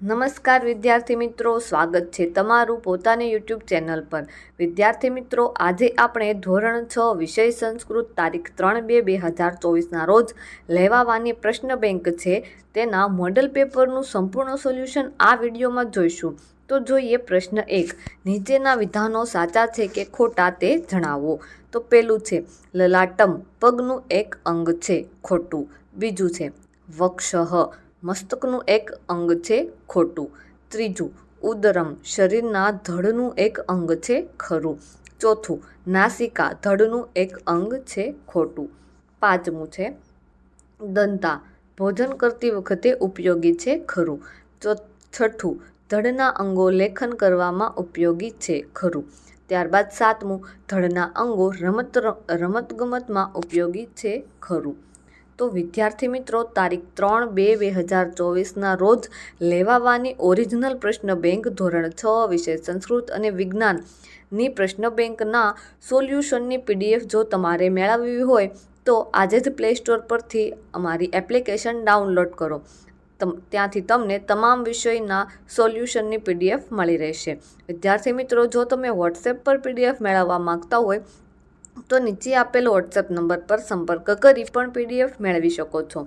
નમસ્કાર વિદ્યાર્થી મિત્રો, સ્વાગત છે તમારું પોતાની યુટ્યુબ ચેનલ પર. વિદ્યાર્થી મિત્રો, આજે આપણે ધોરણ છ, વિષય સંસ્કૃત, તારીખ ત્રણ બે બે હજાર ચોવીસના રોજ લેવાવાની પ્રશ્ન બેંક છે. તેના મોડલ પેપરનું સંપૂર્ણ સોલ્યુશન આ વિડીયોમાં જોઈશું. તો જોઈએ પ્રશ્ન એક. નીચેના વિધાનો સાચા છે કે ખોટા તે જણાવો. તો પેલું છે, લલાટમ, પગનું એક અંગ છે, ખોટું. બીજું છે વક્ષહ મસ્તકનું એક અંગ છે ખોટું. ત્રીજું, ઉદરમ શરીરના ધડનું એક અંગ છે ખરું. ચોથું, નાસિકા ધડનું એક અંગ છે ખોટું. પાંચમું છે, દંતા ભોજન કરતી વખતે ઉપયોગી છે ખરું. ચો, છઠ્ઠું, ધડના અંગો લેખન કરવામાં ઉપયોગી છે ખરું. ત્યારબાદ સાતમું, ધડના અંગો રમત, રમતગમતમાં ઉપયોગી છે ખરું. તો વિદ્યાર્થી મિત્રો, તારીખ ત્રણ બે બે હજાર ચોવીસના રોજ લેવાવાની ઓરિજિનલ પ્રશ્ન બેંક ધોરણ છ વિષય સંસ્કૃત અને વિજ્ઞાનની પ્રશ્ન બેંકના સોલ્યુશનની પીડીએફ જો તમારે મેળવવી હોય, તો આજે જ પ્લે સ્ટોર પરથી અમારી એપ્લિકેશન ડાઉનલોડ કરો. ત્યાંથી તમને તમામ વિષયના સોલ્યુશનની પીડીએફ મળી રહેશે. વિદ્યાર્થી મિત્રો, જો તમે વોટ્સએપ પર પીડીએફ મેળવવા માગતા હોય તો નીચે આપેલ વોટ્સએપ નંબર પર સંપર્ક કરી પણ પીડીએફ મેળવી શકો છો.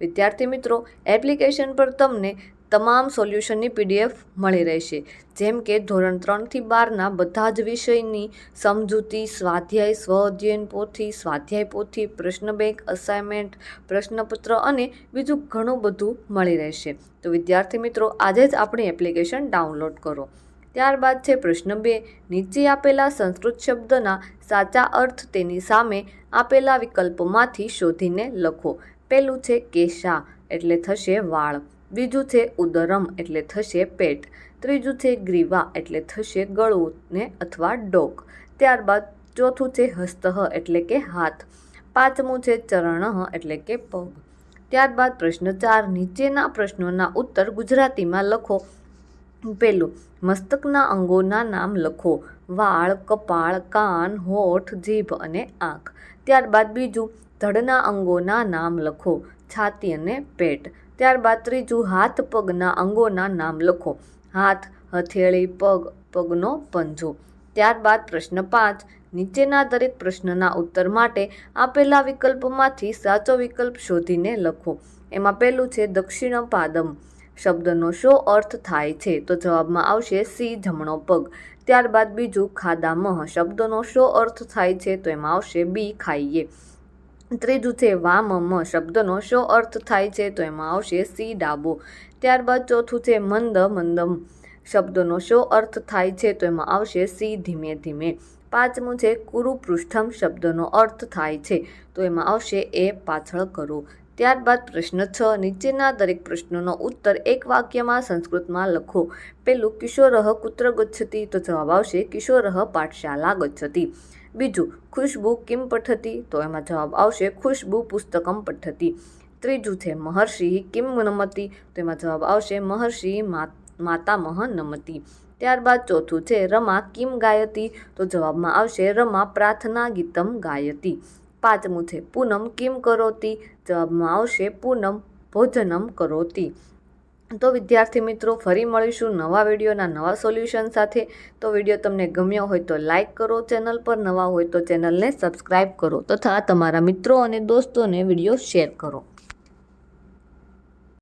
વિદ્યાર્થી મિત્રો એપ્લિકેશન પર તમને તમામ સોલ્યુશનની પીડીએફ મળી રહેશે. જેમ કે ધોરણ ત્રણથી બારના બધા જ વિષયની સમજૂતી, સ્વાધ્યાય, સ્વ અધ્યયન પોથી, સ્વાધ્યાય પોથી, પ્રશ્ન બેંક અસાઇનમેન્ટ પ્રશ્નપત્ર અને બીજું ઘણું બધું મળી રહેશે. તો વિદ્યાર્થી મિત્રો, આજે જ આપણી એપ્લિકેશન ડાઉનલોડ કરો. ત્યારબાદ છે પ્રશ્ન બે. નીચે આપેલા સંસ્કૃત શબ્દના સાચા અર્થ તેની સામે આપેલા વિકલ્પોમાંથી શોધીને લખો. પહેલું છે કેશા, એટલે થશે વાળ. બીજું છે ઉદરમ, એટલે થશે પેટ. ત્રીજું છે ગ્રીવા, એટલે થશે ગળું ને અથવા ડોક. ત્યારબાદ ચોથું છે હસ્તઃ, એટલે કે હાથ. પાંચમું છે ચરણ, એટલે કે પગ. ત્યારબાદ પ્રશ્ન ચાર. નીચેના પ્રશ્નોના ઉત્તર ગુજરાતીમાં લખો. પેલું મસ્તકના અંગોના નામ લખો. વાળ, કપાળ, કાન, હોઠ, જીભ અને આંખ. ત્યારબાદ બીજું, ધડના અંગોના નામ લખો. છાતી અને પેટ. ત્યારબાદ ત્રીજું, હાથ, પગના અંગોના નામ લખો. હાથ, હથેળી, પગ, પગનો પંજો. ત્યારબાદ પ્રશ્ન પાંચ. નીચેના દરેક પ્રશ્નના ઉત્તર માટે આપેલા વિકલ્પમાંથી સાચો વિકલ્પ શોધીને લખો. એમાં પહેલું છે દક્ષિણ પાદમ શબ્દનો શો અર્થ થાય છે તો જવાબમાં આવશે સી, જમણો પગ. ત્યારબાદ બીજું, ખાદામહ. શબ્દનો શો અર્થ થાય છે તો એમાં આવશે બી, ખાઈએ. ત્રીજું છે વામમ. શબ્દનો શો અર્થ થાય છે તો એમાં આવશે સી, ડાબો. ત્યારબાદ ચોથું છે મંદ, મંદમ. શબ્દનો શો અર્થ થાય છે તો એમાં આવશે સી, ધીમે ધીમે. પાંચમું છે કુરુપૃષ્ઠમ. શબ્દનો અર્થ થાય છે તો એમાં આવશે એ, પાછળ કરો. ત્યારબાદ પ્રશ્ન છ. નીચેના દરેક પ્રશ્નોનો ઉત્તર એક વાક્યમાં સંસ્કૃતમાં લખો. પેલું કિશોરહ કુત્ર ગચ્છતી તો જવાબ આવશે કિશોરહ પાઠશાલા ગચ્છતી બીજું, ખુશ્બુ કિમ પઠતી તો એમાં જવાબ આવશે, ખુશ્બુ પુસ્તકમ પઠતી ત્રીજું છે, મહર્ષિ કિમ નમતી તો એમાં જવાબ આવશે, મહર્ષિ માતામહ નમતી ત્યારબાદ ચોથું છે, રમા કિમ ગાયતી તો જવાબમાં આવશે, રમા પ્રાર્થના ગીતમ ગાયતી પાંચમું છે પૂનમ કિમ કરોતી? જવાબમાં આવશે પૂનમ ભોજનમ કરોતી. તો વિદ્યાર્થી મિત્રો, ફરી મળીશું નવા વિડીયોના નવા સોલ્યુશન સાથે. તો વીડિયો તમને ગમ્યો હોય તો લાઇક કરો, ચેનલ પર નવા હોય તો ચેનલને સબસ્ક્રાઈબ કરો તથા તમારા મિત્રો અને દોસ્તોને વીડિયો શેર કરો.